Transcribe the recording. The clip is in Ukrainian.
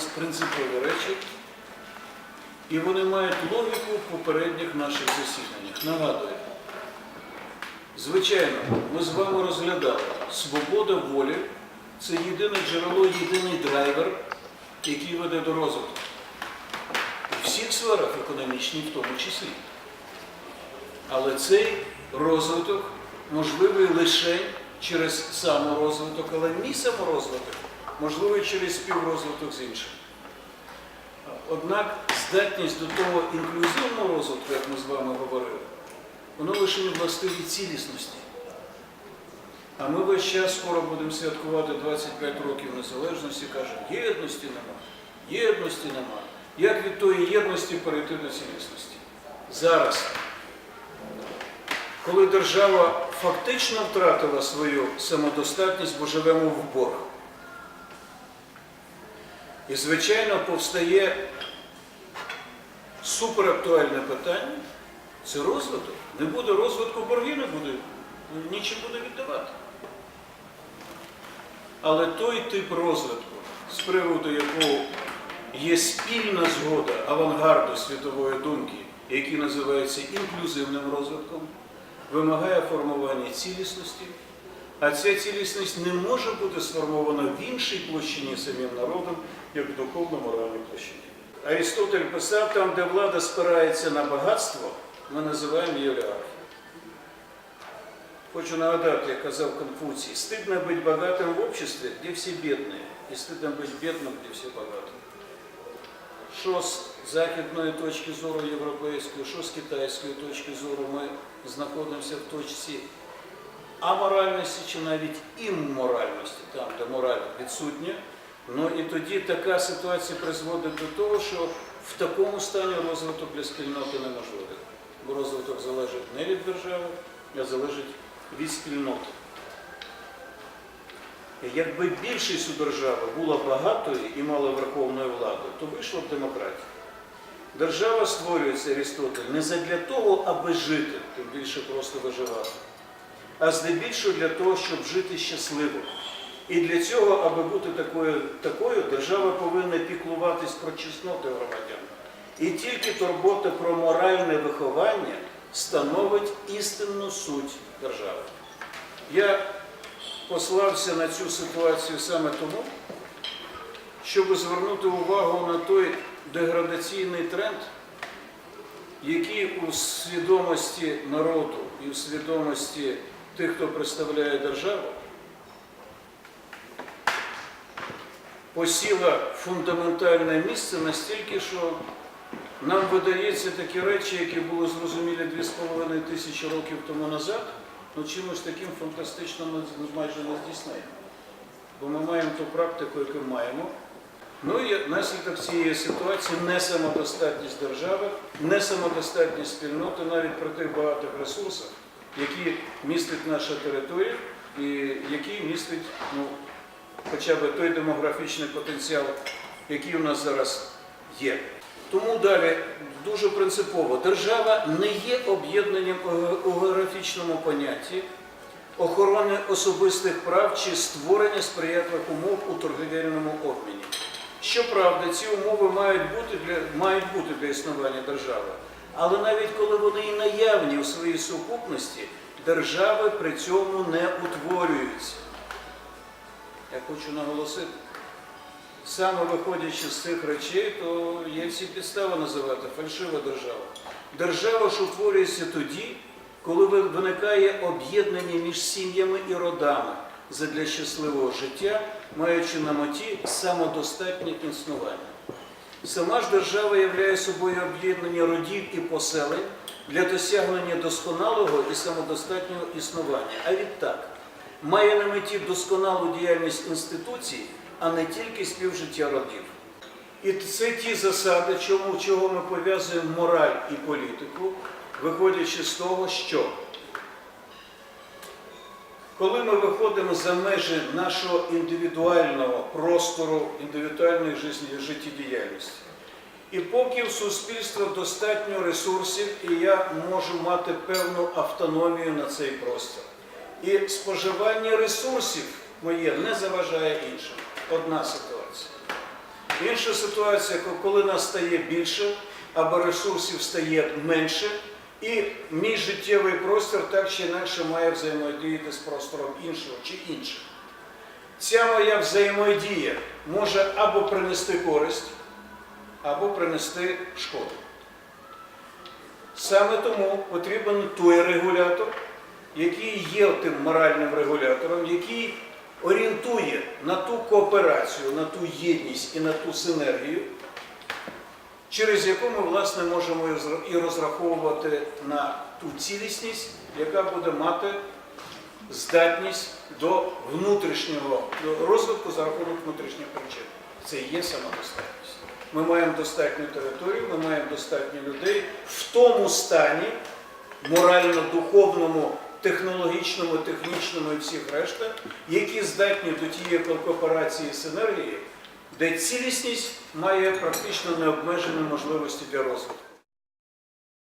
нас принципові речі, і вони мають логіку в попередніх наших засіданнях. Нагадую, звичайно, ми з вами розглядали свобода волі це єдине джерело, єдиний драйвер, який веде до розвитку. У всіх сферах економічній в тому числі. Але цей розвиток можливий лише через саморозвиток, але мій саморозвиток можливий через співрозвиток з іншим. Однак здатність до того інклюзивного розвитку, як ми з вами говорили, воно лише не властиві цілісності. А ми весь час скоро будемо святкувати 25 років незалежності, кажемо, єдності нема, єдності нема. Як від тої єдності перейти до цілісності? Зараз, коли держава фактично втратила свою самодостатність, бо живемо в борг. І, звичайно, повстає суперактуальне питання це розвиток. Не буде розвитку, борги не буде, нічим буде віддавати. Але той тип розвитку, з приводу якого є спільна згода авангарду світової думки, який називається інклюзивним розвитком, вимагає формування цілісності, а ця цілісність не може бути сформована в іншій площині самим народом, як в духовно-моральній площині. Арістотель писав, там, де влада спирається на багатство, ми називаємо її олігархією. Хочу нагадати, як казав Конфуцій, стыдно быть богатым в обществе, где все бедные, и стыдно быть бедным, где все богаты. Що з західної точки зору європейської, що з китайської точки зору ми знаходимося в точці аморальності чи навіть імморальності, там, де мораль відсутня. Ну і тоді така ситуація призводить до того, що в такому стані розвиток для спільноти неможливий. Бо розвиток залежить не від держави, а залежить від спільноти. Якби більшість у держави була багатою і мала верховною владу, то вийшла б демократія. Держава створюється Арістотель не задля того, аби жити, тим більше просто виживати, а здебільшого для того, щоб жити щасливо. І для цього, аби бути такою, такою, держава повинна піклуватись про чесноти громадян. І тільки турбота про моральне виховання становить істинну суть держави. Я послався на цю ситуацію саме тому, щоб звернути увагу на той деградаційний тренд, який у свідомості народу і у свідомості тих, хто представляє державу, посіла фундаментальне місце настільки, що нам видається такі речі, які були зрозумілі 2,5 тисячі років тому назад, ну чимось таким фантастично майже не здійснимо. Бо ми маємо ту практику, яку маємо. Ну і наслідок цієї ситуації не самодостатність держави, не самодостатність спільноти навіть при тих багатих ресурсах, які містить наша територія і які містить ну, хоча б той демографічний потенціал, який у нас зараз є. Тому далі дуже принципово, держава не є об'єднанням у географічному понятті охорони особистих прав чи створення сприятливих умов у торгівельному обміні. Щоправда, ці умови мають бути для, мають бути для існування держави. Але навіть коли вони і наявні у своїй сукупності, держави при цьому не утворюються. Я хочу наголосити. Саме виходячи з цих речей, то є всі підстави називати фальшива держава. Держава ж утворюється тоді, коли виникає об'єднання між сім'ями і родами задля щасливого життя, маючи на меті самодостатнє існування. Сама ж держава являє собою об'єднання родів і поселень для досягнення досконалого і самодостатнього існування. А відтак має на меті досконалу діяльність інституцій, а не тільки співжиття родів. І це ті засади, чому, чого ми пов'язуємо мораль і політику, виходячи з того, що коли ми виходимо за межі нашого індивідуального простору, індивідуальної життєдіяльності, і поки в суспільства достатньо ресурсів, і я можу мати певну автономію на цей простір. І споживання ресурсів моє не заважає іншим. Одна ситуація. Інша ситуація, коли нас стає більше, або ресурсів стає менше, і мій життєвий простір так чи інакше має взаємодіяти з простором іншого чи інших. Ця моя взаємодія може або принести користь, або принести шкоду. Саме тому потрібен той регулятор, який є тим моральним регулятором, який орієнтує на ту кооперацію, на ту єдність і на ту синергію, через яку ми власне можемо і розраховувати на ту цілісність, яка буде мати здатність до внутрішнього до розвитку за рахунок внутрішніх причин. Це і є самодостатність. Ми маємо достатню територію, ми маємо достатньо людей в тому стані, морально-духовному, технологічному, технічному і всіх решта, які здатні до тієї кооперації синергії, де цілісність має практично необмежені можливості для розвитку.